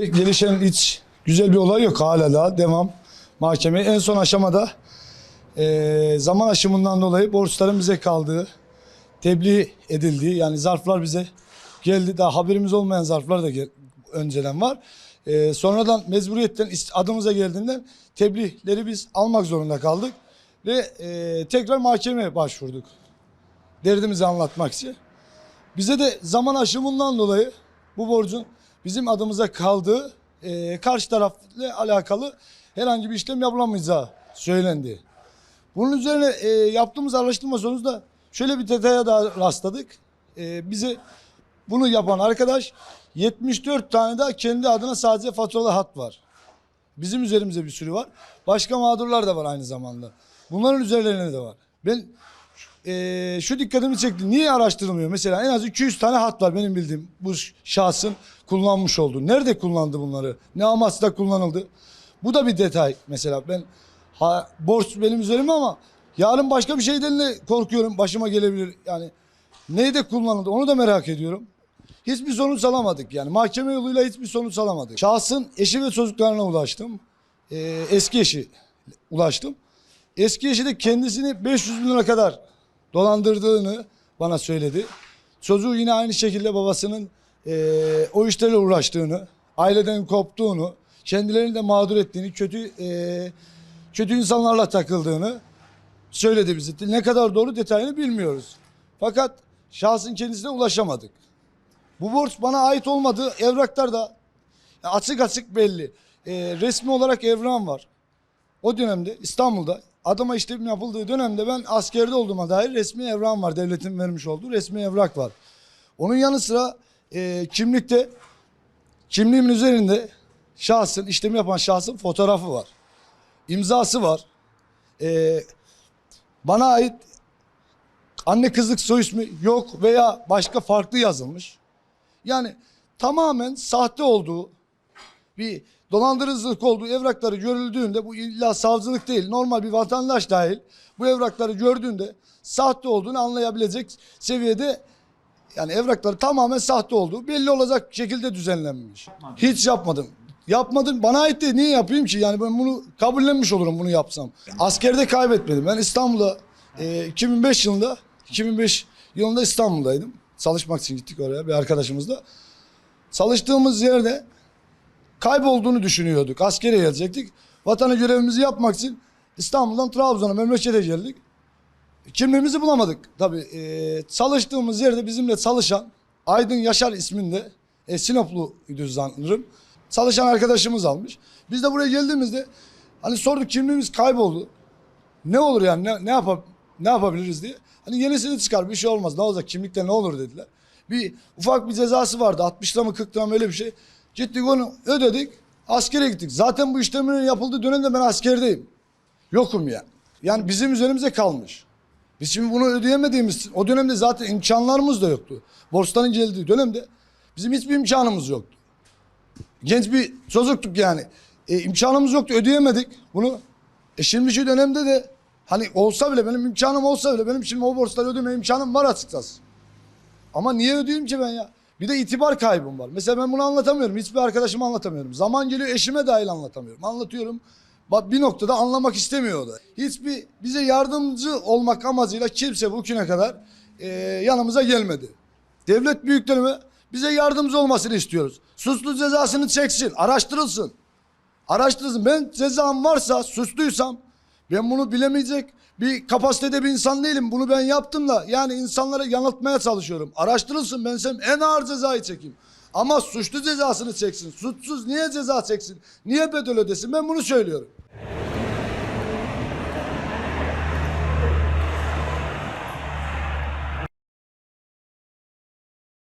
Gelişen hiç güzel bir olay yok hala daha devam mahkeme. En son aşamada eee, zaman aşımından dolayı borçların bize kaldığı, tebliğ edildiği yani zarflar bize geldi. Daha haberimiz olmayan zarflar da gel- önceden var. Eee, sonradan mecburiyetten adımıza geldiğinden tebliğleri biz almak zorunda kaldık. Ve eee, tekrar mahkemeye başvurduk. Derdimizi anlatmak için. Bize de zaman aşımından dolayı bu borcun bizim adımıza kaldığı eee, karşı tarafla alakalı herhangi bir işlem yapılamayacağı söylendi. Bunun üzerine eee, yaptığımız araştırma sonucunda şöyle bir detaya daha rastladık. Eee, bize bunu yapan arkadaş 74 tane de kendi adına sadece faturalı hat var. Bizim üzerimize bir sürü var. Başka mağdurlar da var aynı zamanda. Bunların üzerlerine de var. Ben eee, şu dikkatimi çekti. Niye araştırılmıyor? Mesela en az 200 tane hat var benim bildiğim bu şahsın kullanmış olduğu. Nerede kullandı bunları? Ne amaçla kullanıldı? Bu da bir detay mesela. Ben ha, borç benim üzerime ama yarın başka bir şeyden de korkuyorum. Başıma gelebilir. Yani neyde kullanıldı onu da merak ediyorum. Hiçbir sonuç alamadık yani. Mahkeme yoluyla hiçbir sonuç alamadık. Şahsın eşi ve çocuklarına ulaştım. Ee, eski eşi ulaştım. Eski eşi de kendisini 500 bin lira kadar dolandırdığını bana söyledi. Çocuğu yine aynı şekilde babasının eee, o işlerle uğraştığını, aileden koptuğunu, kendilerini de mağdur ettiğini, kötü eee, kötü insanlarla takıldığını söyledi bize. Ne kadar doğru detayını bilmiyoruz. Fakat şahsın kendisine ulaşamadık. Bu borç bana ait olmadığı evraklar da açık açık belli. Eee, resmi olarak evram var. O dönemde İstanbul'da adama işlem yapıldığı dönemde ben askerde olduğuma dair resmi evrak var. Devletin vermiş olduğu resmi evrak var. Onun yanı sıra e, kimlikte kimliğimin üzerinde şahsın işlemi yapan şahsın fotoğrafı var. İmzası var. E, bana ait anne kızlık soy ismi yok veya başka farklı yazılmış. Yani tamamen sahte olduğu bir dolandırıcılık olduğu evrakları görüldüğünde bu illa savcılık değil normal bir vatandaş dahil bu evrakları gördüğünde sahte olduğunu anlayabilecek seviyede yani evrakları tamamen sahte olduğu belli olacak şekilde düzenlenmiş. Hiç yapmadım. Yapmadım. Bana ait değil. Niye yapayım ki? Yani ben bunu kabullenmiş olurum bunu yapsam. Askerde kaybetmedim. Ben İstanbul'da e, 2005 yılında 2005 yılında İstanbul'daydım. Çalışmak için gittik oraya bir arkadaşımızla. Çalıştığımız yerde kaybolduğunu düşünüyorduk. Askere gelecektik. Vatana görevimizi yapmak için İstanbul'dan Trabzon'a memlekete geldik. Kimliğimizi bulamadık. Tabii e, çalıştığımız yerde bizimle çalışan Aydın Yaşar isminde e, Sinopluydu sanırım. Çalışan arkadaşımız almış. Biz de buraya geldiğimizde hani sorduk kimliğimiz kayboldu. Ne olur yani ne, ne, yapab ne yapabiliriz diye. Hani yenisini çıkar bir şey olmaz ne olacak kimlikte ne olur dediler. Bir ufak bir cezası vardı 60 lira mı 40 lira mı öyle bir şey. Gittik onu ödedik askere gittik. Zaten bu işlemin yapıldığı dönemde ben askerdeyim. Yokum ya. Yani bizim üzerimize kalmış. Biz şimdi bunu ödeyemediğimiz o dönemde zaten imkanlarımız da yoktu. Borçların geldiği dönemde bizim hiçbir imkanımız yoktu. Genç bir çocuktuk yani. E, imkanımız yoktu ödeyemedik bunu. E şimdiki dönemde de hani olsa bile benim imkanım olsa bile benim şimdi o borçları ödeme imkanım var açıkçası. Ama niye ödeyeyim ki ben ya? Bir de itibar kaybım var. Mesela ben bunu anlatamıyorum. Hiçbir arkadaşıma anlatamıyorum. Zaman geliyor eşime dahil anlatamıyorum. Anlatıyorum. Bak bir noktada anlamak istemiyor o da. Hiçbir bize yardımcı olmak amacıyla kimse bugüne kadar e, yanımıza gelmedi. Devlet büyüklerime bize yardımcı olmasını istiyoruz. Suçlu cezasını çeksin, araştırılsın. Araştırılsın. Ben cezam varsa, suçluysam ben bunu bilemeyecek bir kapasitede bir insan değilim. Bunu ben yaptım da yani insanlara yanıltmaya çalışıyorum. Araştırılsın ben sen en ağır cezayı çekeyim. Ama suçlu cezasını çeksin. Suçsuz niye ceza çeksin? Niye bedel ödesin? Ben bunu söylüyorum.